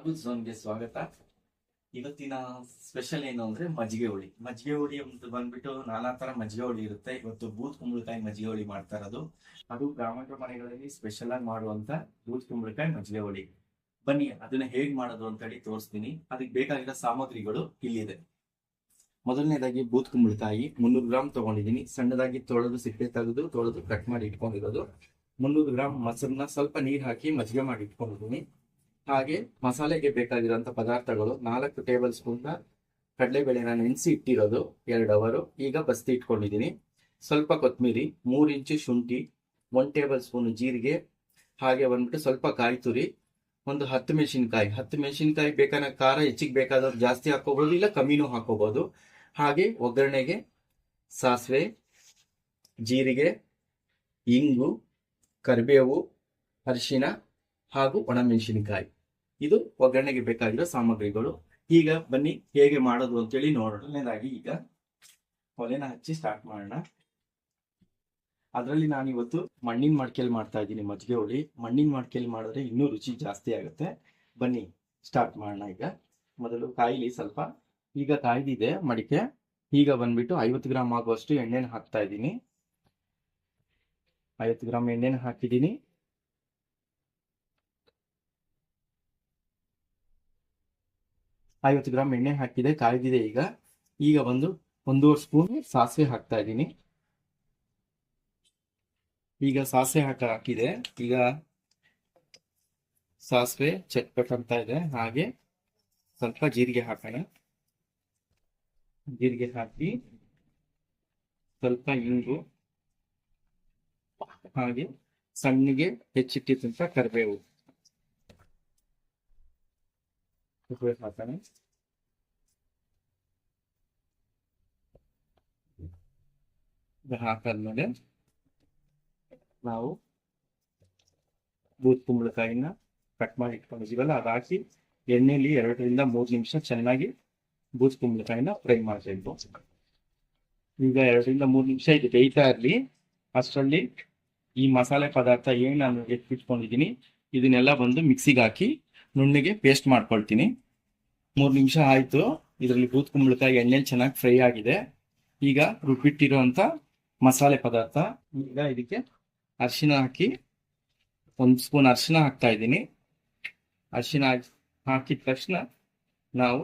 Marble ಝೋನ್ಗೆ ಸ್ವಾಗತ. ಇವತ್ತಿನ special ಏನು ಅಂದ್ರೆ ಮಜ್ಜಿಗೆ ಹುಳಿ. ಮಜ್ಜಿಗೆ ಹುಳಿ ಅಂತ ಬಂದ್ಬಿಟ್ಟು ನಾನಾ ತರ ಮಜ್ಜಿಗೆ ಹುಳಿ ಇರುತ್ತೆ. ಇವತ್ತು ಬೂತ್ ಕುಂಬಳಕಾಯಿ ಮಜ್ಜಿಗೆ ಹುಳಿ ಮಾಡ್ತಾ ಇರೋದು. ಅದು ಗ್ರಾಮಾಂತರ ಮನೆಗಳಲ್ಲಿ ಸ್ಪೆಷಲ್ ಆಗಿ ಮಾಡುವಂತ ಬೂತ್ ಕುಂಬಳಕಾಯಿ ಮಜ್ಜಿಗೆ ಹುಳಿ. ಬನ್ನಿ, ಅದನ್ನ ಹೇಗ್ ಮಾಡೋದು ಅಂತ ಹೇಳಿ ತೋರಿಸ್ತೀನಿ. ಅದಕ್ಕೆ ಬೇಕಾಗಿರೋ ಸಾಮಗ್ರಿಗಳು ಇಲ್ಲಿದೆ. ಮೊದಲನೇದಾಗಿ ಬೂತ್ ಕುಂಬಳಕಾಯಿ. ಮುನ್ನೂರು ಗ್ರಾಮ್ ತಗೊಂಡಿದ್ದೀನಿ. ಸಣ್ಣದಾಗಿ ತೊಳೆದು ಸಿಪ್ಪೆ ತೆಗೆದು ತೊಳೆದು ಕಟ್ ಮಾಡಿ ಇಟ್ಕೊಂಡಿರೋದು. ಮುನ್ನೂರು ಗ್ರಾಮ್ ಮೊಸರನ್ನ ಸ್ವಲ್ಪ ನೀರ್ ಹಾಕಿ ಮಜ್ಜಿಗೆ ಮಾಡಿ ಇಟ್ಕೊಂಡಿದ್ದೀನಿ. ಹಾಗೆ ಮಸಾಲೆಗೆ ಬೇಕಾಗಿರುವಂತ ಪದಾರ್ಥಗಳು ನಾಲ್ಕು ಟೇಬಲ್ ಸ್ಪೂನ್ ಕಡಲೆಬೇಳೆನ ನೆನೆಸಿ ಇಟ್ಟಿರೋದು ಎರಡು ಅವರು. ಈಗ ಬಸ್ತಿ ಇಟ್ಕೊಂಡಿದ್ದೀನಿ. ಸ್ವಲ್ಪ ಕೊತ್ತಂಬರಿ ಮೂರು ಇಂಚು ಶುಂಠಿ ಒನ್ ಟೇಬಲ್ ಸ್ಪೂನ್ ಜೀರಿಗೆ, ಹಾಗೆ ಬಂದ್ಬಿಟ್ಟು ಸ್ವಲ್ಪ ಕಾಯಿ ತುರಿ, ಒಂದು ಹತ್ತು ಮೆಣಸಿನ್ಕಾಯಿ. ಹತ್ತು ಮೆಣಸಿನ್ಕಾಯಿ ಬೇಕಾದ ಖಾರ, ಹೆಚ್ಚಿಗೆ ಬೇಕಾದವ್ರು ಜಾಸ್ತಿ ಹಾಕೋಬಹುದು ಇಲ್ಲ ಕಮ್ಮಿನೂ ಹಾಕೋಬಹುದು ಹಾಗೆ ಒಗ್ಗರಣೆಗೆ ಸಾಸಿವೆ, ಜೀರಿಗೆ, ಇಂಗು, ಕರಿಬೇವು, ಅರಿಶಿನ ಹಾಗೂ ಒಣಮೆಣಸಿನಕಾಯಿ ಇದು ಒಗ್ಗರಣೆಗೆ ಬೇಕಾಗಿರೋ ಸಾಮಗ್ರಿಗಳು. ಈಗ ಬನ್ನಿ, ಹೇಗೆ ಮಾಡೋದು ಅಂತೇಳಿ ನೋಡೋಣ. ಮೊದಲನೇದಾಗಿ ಈಗ ಒಲೆನ ಹಚ್ಚಿ ಸ್ಟಾರ್ಟ್ ಮಾಡೋಣ. ಅದರಲ್ಲಿ ನಾನು ಇವತ್ತು ಮಣ್ಣಿನ ಮಡಿಕೆಯಲ್ಲಿ ಮಾಡ್ತಾ ಇದ್ದೀನಿ ಮಜ್ಜಿಗೆ ಹುಳಿ. ಮಣ್ಣಿನ ಮಡಿಕೆಯಲ್ಲಿ ಮಾಡಿದ್ರೆ ಇನ್ನೂ ರುಚಿ ಜಾಸ್ತಿ ಆಗುತ್ತೆ. ಬನ್ನಿ ಸ್ಟಾರ್ಟ್ ಮಾಡೋಣ ಈಗ. ಮೊದಲು ಕಾಯಿಲಿ ಸ್ವಲ್ಪ, ಈಗ ಕಾಯ್ದಿದೆ ಮಡಿಕೆ. ಈಗ ಬಂದ್ಬಿಟ್ಟು ಐವತ್ತು ಗ್ರಾಮ್ ಆಗುವಷ್ಟು ಎಣ್ಣೆನ ಹಾಕ್ತಾ ಇದ್ದೀನಿ. ಐವತ್ತು ಗ್ರಾಮ್ ಎಣ್ಣೆನ ಹಾಕಿದ್ದೀನಿ. ಐವತ್ತು ಗ್ರಾಮ್ ಎಣ್ಣೆ ಹಾಕಿದೆ, ಕಾಯ್ದಿದೆ ಈಗ. ಈಗ ಒಂದು ಒಂದೂವರೆ ಸ್ಪೂನ್ ಸಾಸಿವೆ ಹಾಕ್ತಾ ಇದ್ದೀನಿ. ಈಗ ಸಾಸಿವೆ ಹಾಕ ಹಾಕಿದೆ. ಈಗ ಸಾಸಿವೆ ಚಟ್ಪಟ್ ಅಂತ ಇದೆ. ಹಾಗೆ ಸ್ವಲ್ಪ ಜೀರಿಗೆ ಹಾಕೋಣ. ಜೀರಿಗೆ ಹಾಕಿ ಸ್ವಲ್ಪ ಇಂಗು, ಹಾಗೆ ಸಣ್ಣಗೆ ಹೆಚ್ಚಿಟ್ಟಿದ್ದಂತ ಕರಿಬೇವು. ಹಾಕೋಣ ಇದು ಹಾಕಾದ್ಮೇಲೆ ನಾವು ಬೂತ್ ಕುಂಬಳಕಾಯಿನ ಕಟ್ ಮಾಡಿ ಇಟ್ಕೊಂಡಿದ್ದೀವಲ್ಲ ಅದು ಹಾಕಿ ಎಣ್ಣೆಲಿ ಎರಡರಿಂದ ಮೂರು ನಿಮಿಷ ಚೆನ್ನಾಗಿ ಬೂತ್ ಕುಂಬಳಕಾಯಿನ ಫ್ರೈ ಮಾಡಬೇಕು ಈಗ ಎರಡರಿಂದ ಮೂರು ನಿಮಿಷ ಇದು ಬೇಯ್ತಾ ಇರಲಿ. ಅಷ್ಟರಲ್ಲಿ ಈ ಮಸಾಲೆ ಪದಾರ್ಥ ಏನು ನಾನು ಎತ್ತಿಟ್ಕೊಂಡಿದ್ದೀನಿ ಇದನ್ನೆಲ್ಲ ಬಂದು ಮಿಕ್ಸಿಗೆ ಹಾಕಿ ನುಣ್ಣಗೆ ಪೇಸ್ಟ್ ಮಾಡ್ಕೊಳ್ತೀನಿ. ಮೂರು ನಿಮಿಷ ಆಯಿತು. ಇದರಲ್ಲಿ ಬೂತ್ ಎಣ್ಣೆಲಿ ಚೆನ್ನಾಗಿ ಫ್ರೈ ಆಗಿದೆ. ಈಗ ರುಬ್ಬಿಟ್ಟಿರೋಂಥ ಮಸಾಲೆ ಪದಾರ್ಥ. ಈಗ ಇದಕ್ಕೆ ಅರಿಶಿನ ಹಾಕಿ, ಒಂದು ಸ್ಪೂನ್ ಅರಿಶಿನ ಹಾಕ್ತಾ ಇದ್ದೀನಿ. ಅರಿಶಿನ ಹಾಕಿದ ತಕ್ಷಣ ನಾವು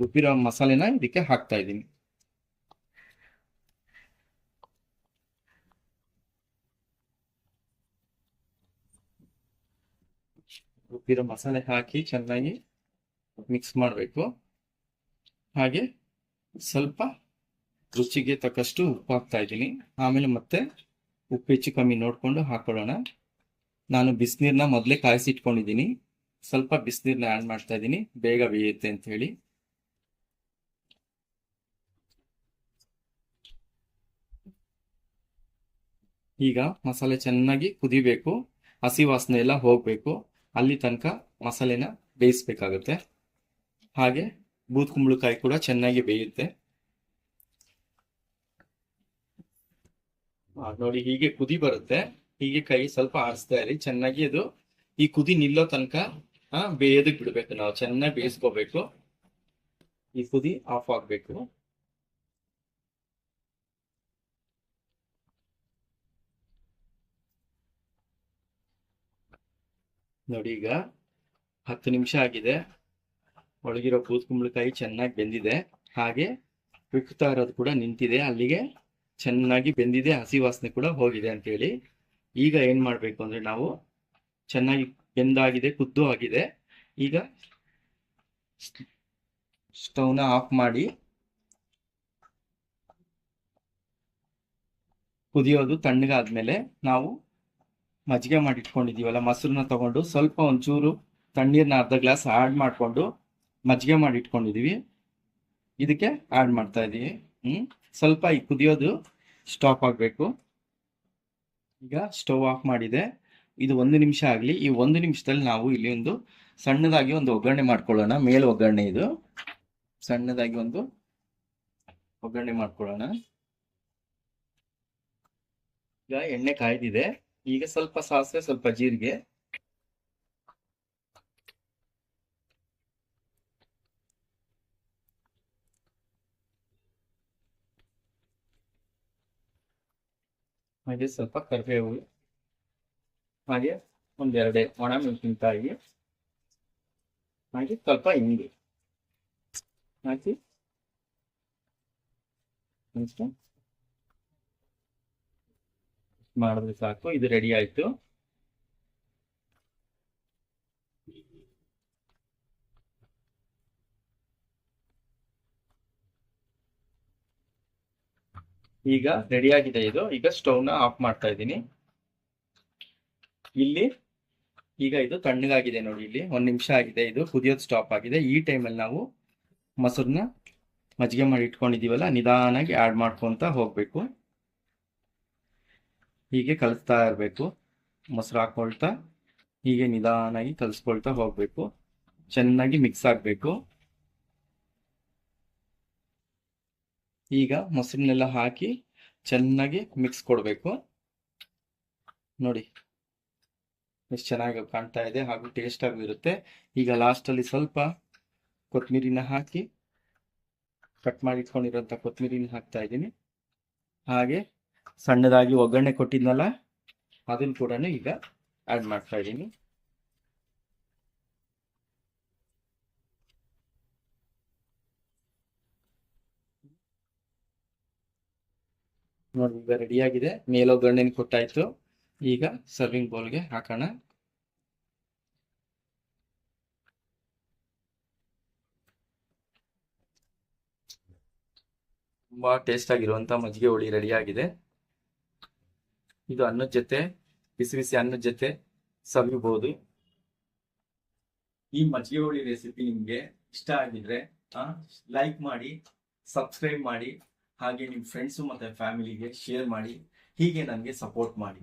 ರುಬ್ಬಿರೋ ಮಸಾಲೆನ ಇದಕ್ಕೆ ಹಾಕ್ತಾ ಇದ್ದೀನಿ. ರುಬ್ಬಿರೋ ಮಸಾಲೆ ಹಾಕಿ ಚೆನ್ನಾಗಿ ಮಿಕ್ಸ್ ಮಾಡಬೇಕು. ಹಾಗೆ ಸ್ವಲ್ಪ ರುಚಿಗೆ ತಕ್ಕಷ್ಟು ಉಪ್ಪು ಹಾಕ್ತಾ ಇದ್ದೀನಿ. ಆಮೇಲೆ ಮತ್ತೆ ಉಪ್ಪು ಹೆಚ್ಚು ಕಮ್ಮಿ ನೋಡಿಕೊಂಡು ಹಾಕೊಳ್ಳೋಣ. ನಾನು ಬಿಸಿನೀರನ್ನ ಮೊದಲೇ ಕಾಯಿಸಿ ಇಟ್ಕೊಂಡಿದ್ದೀನಿ ಸ್ವಲ್ಪ ಬಿಸಿನೀರನ್ನ ಆ್ಯಡ್ ಮಾಡ್ತಾ ಇದ್ದೀನಿ. ಬೇಗ ಬೇಯುತ್ತೆ ಅಂತ ಹೇಳಿ. ಈಗ ಮಸಾಲೆ ಚೆನ್ನಾಗಿ ಕುದಿಬೇಕು. ಹಸಿ ವಾಸನೆ ಎಲ್ಲ ಹೋಗಬೇಕು. ಅಲ್ಲಿ ತನಕ ಮಸಾಲೆನ ಬೇಯಿಸ್ಬೇಕಾಗುತ್ತೆ. ಹಾಗೆ ಬೂತ್ ಕುಂಬಳಕಾಯಿ ಕೂಡ ಚೆನ್ನಾಗಿ ಬೇಯುತ್ತೆ. ನೋಡಿ ಹೀಗೆ ಕುದಿ ಬರುತ್ತೆ. ಹೀಗೆ ಕೈ ಸ್ವಲ್ಪ ಆಡಿಸ್ತಾ ಇರಿ. ಚೆನ್ನಾಗಿ ಅದು ಈ ಕುದಿ ನಿಲ್ಲೋ ತನಕ, ಆ, ಬೇಯೋದಕ್ ಬಿಡ್ಬೇಕು. ನಾವು ಚೆನ್ನಾಗಿ ಬೇಯಿಸ್ಕೋಬೇಕು. ಈ ಕುದಿ ಆಫ್ ಆಗ್ಬೇಕು. ನೋಡಿ ಈಗ ಹತ್ತು ನಿಮಿಷ ಆಗಿದೆ. ಒಳಗಿರೋ ಕೂತ್ಕುಂಬಳಕಾಯಿ ಚೆನ್ನಾಗಿ ಬೆಂದಿದೆ. ಹಾಗೆ ಉಕ್ಕುತ್ತಾ ಇರೋದು ಕೂಡ ನಿಂತಿದೆ. ಅಲ್ಲಿಗೆ ಚೆನ್ನಾಗಿ ಬೆಂದಿದೆ. ಹಸಿ ವಾಸನೆ ಕೂಡ ಹೋಗಿದೆ ಅಂತೇಳಿ ಈಗ ಏನು ಮಾಡಬೇಕು ಅಂದರೆ ನಾವು ಚೆನ್ನಾಗಿ ಬೆಂದಾಗಿದೆ, ಕುದ್ದು ಆಗಿದೆ. ಈಗ ಸ್ಟವ್ನ ಆಫ್ ಮಾಡಿ ಕುದಿಯೋದು ತಣ್ಣಗಾದ್ಮೇಲೆ ನಾವು ಮಜ್ಜಿಗೆ ಮಾಡಿ ಇಟ್ಕೊಂಡಿದೀವಲ್ಲ ಮೊಸರನ್ನ ತಗೊಂಡು ಸ್ವಲ್ಪ ಒಂಚೂರು ತಣ್ಣೀರನ್ನ ಅರ್ಧ ಗ್ಲಾಸ್ ಆಡ್ ಮಾಡಿಕೊಂಡು ಮಜ್ಜಿಗೆ ಮಾಡಿ ಇಟ್ಕೊಂಡಿದೀವಿ ಇದಕ್ಕೆ ಆಡ್ ಮಾಡ್ತಾ ಇದೀವಿ. ಹ್ಮ್, ಸ್ವಲ್ಪ ಈ ಕುದಿಯೋದು ಸ್ಟಾಪ್ ಆಗಬೇಕು. ಈಗ ಸ್ಟವ್ ಆಫ್ ಮಾಡಿದೆ. ಇದು ಒಂದು ನಿಮಿಷ ಆಗಲಿ, ಈ ಒಂದು ನಿಮಿಷದಲ್ಲಿ ನಾವು ಇಲ್ಲಿ ಒಂದು ಸಣ್ಣದಾಗಿ ಒಂದು ಒಗ್ಗರಣೆ ಮಾಡ್ಕೊಳ್ಳೋಣ. ಮೇಲೆ ಒಗ್ಗರಣೆ ಇದು. ಸಣ್ಣದಾಗಿ ಒಂದು ಒಗ್ಗರಣೆ ಮಾಡ್ಕೊಳ್ಳೋಣ. ಈಗ ಎಣ್ಣೆ ಕಾಯ್ದಿದೆ. ಈಗ ಸ್ವಲ್ಪ ಸಾಸಿವೆ, ಸ್ವಲ್ಪ ಜೀರಿಗೆ. ಹಾಗೆ ಸ್ವಲ್ಪ ಕರಿಬೇವು. ಹಾಗೆ ಒಂದೆರಡೆ ಒಣ ಮೆಣಸಿನಕಾಯಿ. ಹಾಗೆ ಸ್ವಲ್ಪ ಹಿಂಡಿ ಹಾಕಿ ಮಾಡಿದ್ರೆ ಸಾಕು, ಇದು ರೆಡಿ ಆಯ್ತು. ಈಗ ರೆಡಿ ಆಗಿದೆ ಇದು. ಈಗ ಸ್ಟವ್ನ ಆಫ್ ಮಾಡ್ತಾ ಇದ್ದೀನಿ. ಇಲ್ಲಿ, ಈಗ ಇದು ತಣ್ಣಗಾಗಿದೆ ನೋಡಿ ಇಲ್ಲಿ. ಒಂದ್ ನಿಮಿಷ ಆಗಿದೆ ಇದು. ಕುದಿಯೋದು ಸ್ಟಾಪ್ ಆಗಿದೆ. ಈ ಟೈಮಲ್ಲಿ ನಾವು ಮೊಸರನ್ನ ಮಜ್ಜಿಗೆ ಮಾಡಿ ಇಟ್ಕೊಂಡಿದೀವಲ್ಲ ನಿಧಾನಾಗಿ ಆಡ್ ಮಾಡ್ಕೊಂತ ಹೋಗ್ಬೇಕು. ಹೀಗೆ ಕಲಿಸ್ತಾ ಇರಬೇಕು. ಮೊಸರು ಹಾಕೊಳ್ತಾ ಹೀಗೆ ನಿಧಾನಾಗಿ ಕಲಿಸ್ಕೊಳ್ತಾ ಹೋಗ್ಬೇಕು. ಚೆನ್ನಾಗಿ ಮಿಕ್ಸ್ ಆಗಬೇಕು. ಈಗ ಮೊಸರನ್ನೆಲ್ಲ ಹಾಕಿ ಚೆನ್ನಾಗಿ ಮಿಕ್ಸ್ ಕೊಡಬೇಕು. ನೋಡಿ, ಎಷ್ಟು ಚೆನ್ನಾಗಿ ಕಾಣ್ತಾ ಇದೆ ಹಾಗೂ ಟೇಸ್ಟ್ ಇರುತ್ತೆ. ಈಗ ಲಾಸ್ಟಲ್ಲಿ ಸ್ವಲ್ಪ ಕೊತ್ತಂಬರಿನ ಹಾಕಿ ಕಟ್ ಮಾಡಿ ಇಟ್ಕೊಂಡಿರೋಂಥ ಕೊತ್ತಂಬರಿನ ಹಾಕ್ತಾ ಇದ್ದೀನಿ. ಹಾಗೆ ಸಣ್ಣದಾಗಿ ಒಗ್ಗರಣೆ ಕೊಟ್ಟಿದ್ನಲ್ಲ, ಅದನ್ನು ಕೂಡ ಈಗ ಆ್ಯಡ್ ಮಾಡ್ತಾ ಇದ್ದೀನಿ. ನೋಡಿ ಈಗ ರೆಡಿ ಆಗಿದೆ. ಮೇಲೊಗ್ಗರಣೆ ಕೊಟ್ಟಾಯ್ತು. ಈಗ ಸರ್ವಿಂಗ್ ಬೌಲ್ಗೆ ಹಾಕೋಣ. ತುಂಬಾ ಟೇಸ್ಟ್ ಆಗಿರುವಂತ ಮಜ್ಜಿಗೆ ಹುಳಿ ರೆಡಿ ಆಗಿದೆ. ಇದು ಅನ್ನದ ಜೊತೆ ಬಿಸಿ ಬಿಸಿ ಅನ್ನದ ಜೊತೆ ಸವಿಬಹುದು ಈ ಮಜ್ಜಿಗೆ ಹುಳಿ ರೆಸಿಪಿ ನಿಮ್ಗೆ ಇಷ್ಟ ಆಗಿದ್ರೆ ಲೈಕ್ ಮಾಡಿ ಸಬ್ಸ್ಕ್ರೈಬ್ ಮಾಡಿ, ಹಾಗೆ ನಿಮ್ಮ ಫ್ರೆಂಡ್ಸು ಮತ್ತೆ ಫ್ಯಾಮಿಲಿಗೆ ಶೇರ್ ಮಾಡಿ, ಹೀಗೆ ನನಗೆ ಸಪೋರ್ಟ್ ಮಾಡಿ.